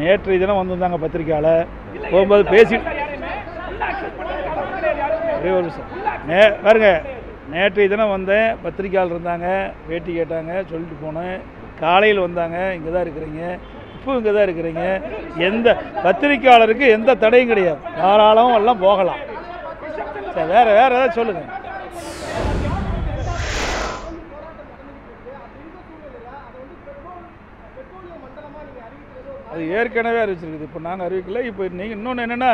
நேற்றைய தினம் வந்திருந்தாங்க பத்திரிக்கையாளர். போகும்போது பேசி ஒரே ஒரு நிமிஷம். நே பாருங்க நேற்றைய தினம் வந்தேன் பத்திரிக்கையாளர் இருந்தாங்க பேட்டி கேட்டாங்க சொல்லிட்டு போனேன். காலையில் வந்தாங்க இங்கே தான் இருக்கிறீங்க இப்போ இங்கே தான் இருக்கிறீங்க. எந்த பத்திரிக்கையாளருக்கு எந்த தடையும் கிடையாது. தாராளம் எல்லாம் போகலாம். சரி வேறு வேறு ஏதாவது சொல்லுங்கள் அது ஏற்கனவே அறிவிச்சிருக்குது. இப்போ நாங்கள் அறிவிக்கல. இப்போ நீங்கள் இன்னொன்று என்னென்னா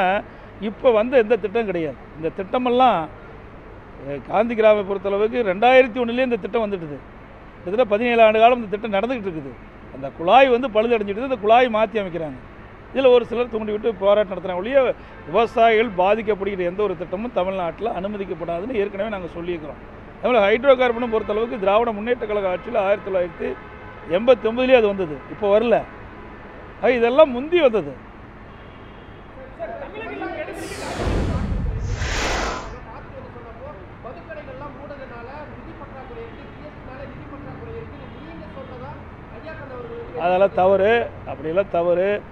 இப்போ வந்த எந்த திட்டம் கிடையாது. இந்த திட்டமெல்லாம் காந்தி கிராம பொறுத்தளவுக்கு ரெண்டாயிரத்தி ஒன்றுலேயே இந்த திட்டம் வந்துட்டுது. கிட்டத்தட்ட பதினேழு ஆண்டு காலம் இந்த திட்டம் நடந்துக்கிட்டு இருக்குது. அந்த குழாய் வந்து பழுதடைஞ்சிட்டு அந்த குழாய் மாற்றி அமைக்கிறாங்க. இதில் ஒரு சிலர் தூண்டி விட்டு போராட்டம் நடத்துகிறாங்க ஒழிய விவசாயிகள் பாதிக்கப்படுகிற எந்த ஒரு திட்டமும் தமிழ்நாட்டில் அனுமதிக்கப்படாதுன்னு ஏற்கனவே நாங்கள் சொல்லியிருக்கிறோம். அதனால் ஹைட்ரோ கார்பனும் பொறுத்தளவுக்கு திராவிட முன்னேற்ற கழக ஆட்சியில் ஆயிரத்தி தொள்ளாயிரத்தி எண்பத்தி ஒம்பதுலேயே அது வந்தது. இப்போ வரல. இதெல்லாம் முந்தி வந்தது. அதெல்லாம் தவறு. அப்படியெல்லாம் தவறு.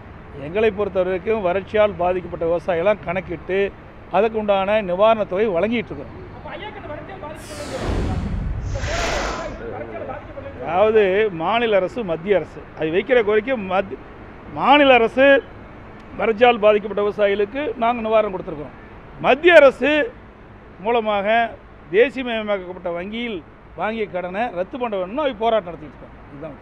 எங்களை பொறுத்த வரைக்கும் வறட்சியால் பாதிக்கப்பட்ட விவசாயிகளாம் கணக்கிட்டு அதுக்கு உண்டான நிவாரணத் தொகை வழங்கிட்டு இருக்கிறோம். அதாவது மாநில அரசு மத்திய அரசு. அது வைக்கிற கோரிக்கை மத் மாநில அரசு வறட்சியால் பாதிக்கப்பட்ட விவசாயிகளுக்கு நாங்கள் நிவாரணம் கொடுத்துருக்கோம் மத்திய அரசு மூலமாக தேசியமயமாக்கப்பட்ட வங்கியில் வாங்கிய கடனை ரத்து பண்ண வேணும்னு அவங்க போராட்டம் நடத்திட்டு இருக்கோம். இதுதான்.